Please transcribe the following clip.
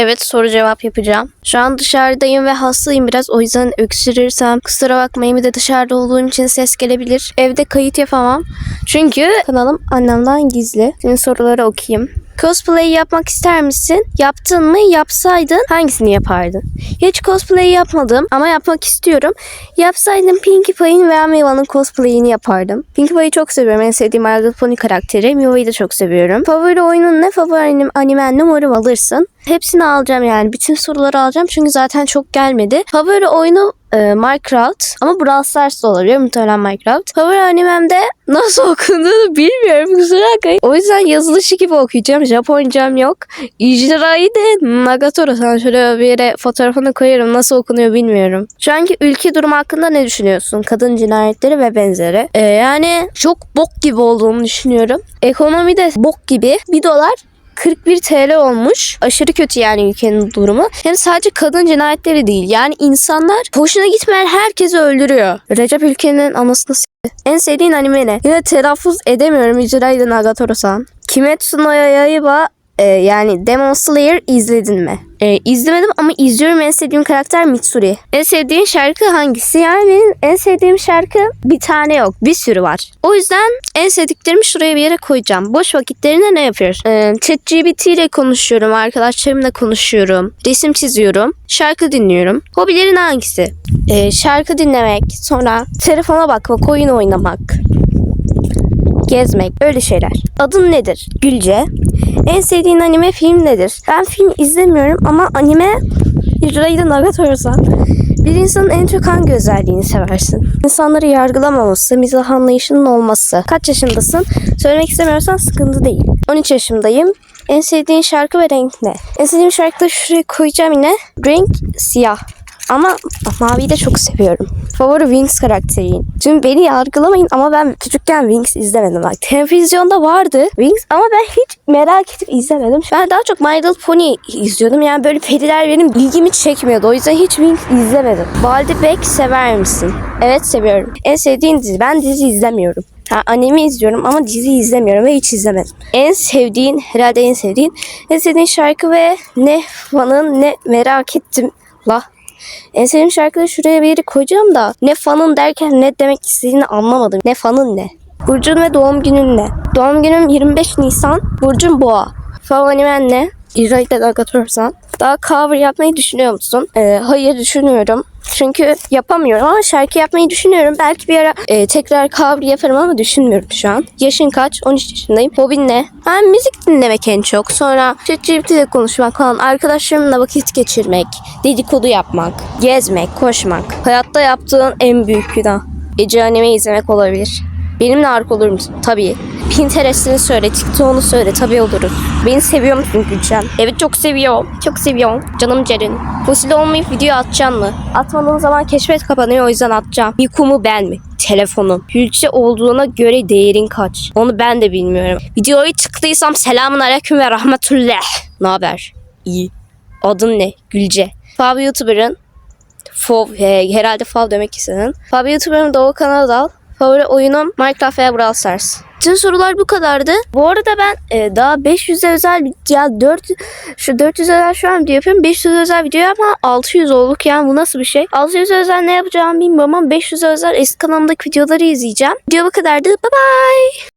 Evet soru cevap yapacağım. Şu an dışarıdayım ve hastayım biraz. O yüzden öksürürsem kusura bakmayın bir de dışarıda olduğum için ses gelebilir. Evde kayıt yapamam. Çünkü kanalım annemden gizli. Şimdi soruları okuyayım. Cosplay yapmak ister misin? Yaptın mı? Yapsaydın hangisini yapardın? Hiç cosplay yapmadım ama yapmak istiyorum. Yapsaydım Pinkie Pie'in veya Miva'nın cosplay'ini yapardım. Pinkie Pie'yi çok seviyorum. En sevdiğim Little Pony karakteri. Miva'yı da çok seviyorum. Favori oyunun ne? Favori anim, animen ne? Umarım alırsın. Hepsini alacağım yani. Bütün soruları alacağım çünkü zaten çok gelmedi. Favori oyunu e, Minecraft ama Brawl Stars da olabilir muhtemelen Minecraft. Favori animem de nasıl okunduğunu bilmiyorum kusura bakmayın. O yüzden yazılışı gibi okuyacağım. Japoncam yok. İcrayı de Nagatoro. Sana şöyle bir yere fotoğrafını koyarım. Nasıl okunuyor bilmiyorum. Şu anki ülke durumu hakkında ne düşünüyorsun? Kadın cinayetleri ve benzeri. E, yani çok bok gibi olduğunu düşünüyorum. Ekonomi de bok gibi. 1 dolar 41 TL olmuş. Aşırı kötü yani ülkenin durumu. Hem sadece kadın cinayetleri değil. Yani insanlar hoşuna gitmeyen herkesi öldürüyor. Recep ülkenin anasını s- En sevdiğin anime ne? Yine telaffuz edemiyorum. Icraydı Nagatoro-san. Kimetsu no Yaiba e, yani Demon Slayer izledin mi? E, izlemedim ama izliyorum en sevdiğim karakter Mitsuri. En sevdiğin şarkı hangisi? Yani benim en sevdiğim şarkı bir tane yok. Bir sürü var. O yüzden en sevdiklerimi şuraya bir yere koyacağım. Boş vakitlerinde ne yapıyorsun? E, ChatGPT ile konuşuyorum. Arkadaşlarımla konuşuyorum. Resim çiziyorum. Şarkı dinliyorum. Hobilerin hangisi? E, şarkı dinlemek. Sonra telefona bakmak. Oyun oynamak. Gezmek. Öyle şeyler. Adın nedir? Gülce. En sevdiğin anime film nedir? Ben film izlemiyorum ama anime Hirai'de Nagatoro-san. Bir insanın en çok hangi özelliğini seversin? İnsanları yargılamaması, mizah anlayışının olması. Kaç yaşındasın? Söylemek istemiyorsan sıkıntı değil. 13 yaşındayım. En sevdiğin şarkı ve renk ne? En sevdiğim şarkı da şuraya koyacağım yine. Renk siyah. Ama maviyi de çok seviyorum. Favori Wings karakteriyim. Şimdi beni yargılamayın ama ben küçükken Wings izlemedim. Bak televizyonda vardı Wings ama ben hiç merak edip izlemedim. Ben daha çok My Little Pony izliyordum. Yani böyle periler benim ilgimi çekmiyordu. O yüzden hiç Wings izlemedim. Baldi Beck sever misin? Evet seviyorum. En sevdiğin dizi. Ben dizi izlemiyorum. Ha, anime izliyorum ama dizi izlemiyorum ve hiç izlemedim. En sevdiğin, herhalde en sevdiğin, en sevdiğin şarkı ve ne fanın ne merak ettim. La en sevdiğim şarkıyı şuraya bir yere koyacağım da ne fanın derken ne demek istediğini anlamadım. Ne fanın ne? Burcun ve doğum günün ne? Doğum günüm 25 Nisan. Burcum boğa. Favorimen ne? İzrail'de Nagatoro-san. Daha cover yapmayı düşünüyor musun? Ee, hayır düşünmüyorum. Çünkü yapamıyorum ama şarkı yapmayı düşünüyorum. Belki bir ara e, tekrar cover yaparım ama düşünmüyorum şu an. Yaşın kaç? 13 yaşındayım. Hobin ne? Ben müzik dinlemek en çok. Sonra ChatGPT konuşmak falan. Arkadaşlarımla vakit geçirmek. Dedikodu yapmak. Gezmek, koşmak. Hayatta yaptığın en büyük günah. Gece anime izlemek olabilir. Benimle arka olur musun? Tabii. Pinterest'ini söyle, TikTok'unu söyle. Tabii oluruz. Beni seviyor musun Gülcan? Evet çok seviyorum. Çok seviyorum. Canım Cerin. Fosil olmayıp video atacaksın mı? Atmadığın zaman keşfet kapanıyor o yüzden atacağım. Miku mu ben mi? Telefonum. Gülce olduğuna göre değerin kaç? Onu ben de bilmiyorum. Videoyu tıktıysam selamun aleyküm ve rahmetullah. Ne haber? İyi. Adın ne? Gülce. Fav YouTuber'ın Fov, he, herhalde Fav demek istedin. Fav YouTuber'ın Doğu Kanadal. Favori oyunum Minecraft veya Brawl Stars. Tüm sorular bu kadardı. Bu arada ben e, daha 500'e özel ya 4 şu 400 özel şu an video yapıyorum. 500 özel video ama 600 olduk yani bu nasıl bir şey? 600 özel ne yapacağımı bilmiyorum ama 500 özel eski kanalımdaki videoları izleyeceğim. Video bu kadardı. Bye bye.